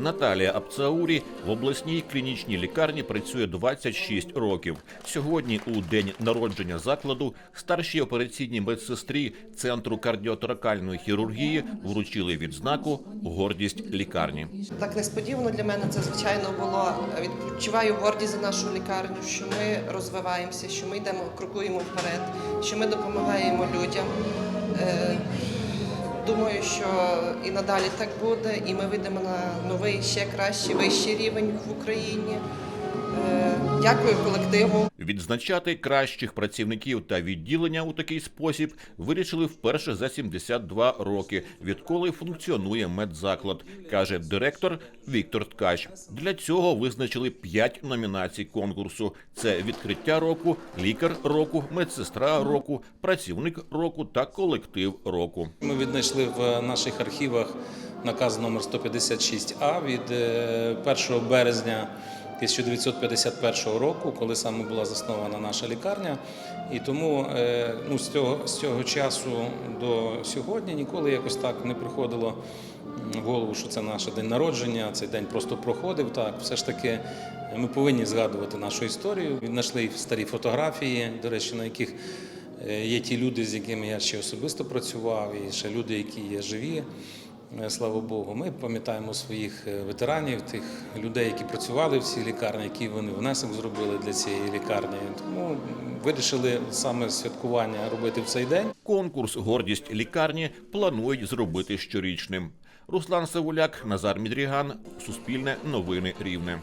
Наталія Апцаурі в обласній клінічній лікарні працює 26 років. Сьогодні, у день народження закладу, старшій операційній медсестрі центру кардіоторакальної хірургії вручили відзнаку Гордість лікарні. Так несподівано для мене це звичайно було. Відчуваю гордість за нашу лікарню, що ми розвиваємося, що ми йдемо, крокуємо вперед, що ми допомагаємо людям. Думаю, що і надалі так буде, і ми вийдемо на новий, ще кращий, вищий рівень в Україні. Е, Дякую колективу. Відзначати кращих працівників та відділення у такий спосіб вирішили вперше за 72 роки, відколи функціонує медзаклад, каже директор Віктор Ткач. Для цього визначили п'ять номінацій конкурсу: це відкриття року, лікар року, медсестра року, працівник року та колектив року. Ми віднайшли в наших архівах наказ номер 156А від е, 1 березня 1951 року, коли саме була заснована наша лікарня. І тому е, ну, з, цього, з цього часу до сьогодні ніколи якось так не приходило в голову, що це наш день народження, цей день просто проходив. Так, все ж таки ми повинні згадувати нашу історію. Віднайшли старі фотографії, до речі, на яких Е, Є ті люди, з якими я ще особисто працював, і ще люди, які є живі. Е, Слава Богу, ми пам'ятаємо своїх е, ветеранів, тих людей, які працювали в цій лікарні, які вони внесок зробили для цієї лікарні. Тому вирішили саме святкування робити в цей день. Конкурс Гордість лікарні планують зробити щорічним. Руслан Савуляк, Назар Мідріган, Суспільне новини Рівне.